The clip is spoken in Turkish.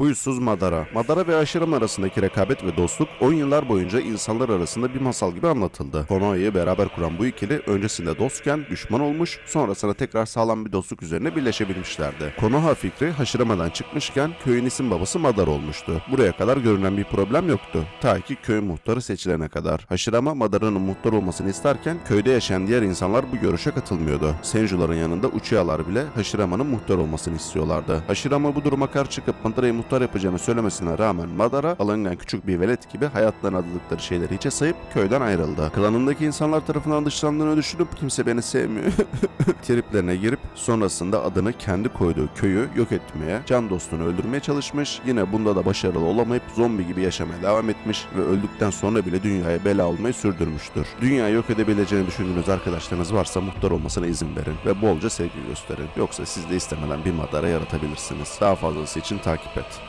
Huysuz Madara. Madara ve Aşiram arasındaki rekabet ve dostluk 10 yıllar boyunca insanlar arasında bir masal gibi anlatıldı. Konoha'yı beraber kuran bu ikili öncesinde dostken düşman olmuş, sonrasında tekrar sağlam bir dostluk üzerine birleşebilmişlerdi. Konoha fikri Haşirama'dan çıkmışken köyün isim babası Madara olmuştu. Buraya kadar görünen bir problem yoktu. Ta ki köy muhtarı seçilene kadar. Haşirama Madara'nın muhtar olmasını isterken köyde yaşayan diğer insanlar bu görüşe katılmıyordu. Senjuların yanında Uchiha'lar bile Haşirama'nın muhtar olmasını istiyorlardı. Haşirama bu duruma karşı çıkıp Madara'yı muhtar yapacağını söylemesine rağmen Madara alıngan küçük bir velet gibi hayatlarına adadıkları şeyleri hiçe sayıp köyden ayrıldı. Klanındaki insanlar tarafından dışlandığını düşünüp kimse beni sevmiyor triplerine girip sonrasında adını kendi koyduğu köyü yok etmeye, can dostunu öldürmeye çalışmış. Yine bunda da başarılı olamayıp zombi gibi yaşamaya devam etmiş ve öldükten sonra bile dünyaya bela olmayı sürdürmüştür. Dünyayı yok edebileceğini düşündüğünüz arkadaşlarınız varsa muhtar olmasına izin verin ve bolca sevgi gösterin. Yoksa siz de istemeden bir madara yaratabilirsiniz. Daha fazlası için takip et.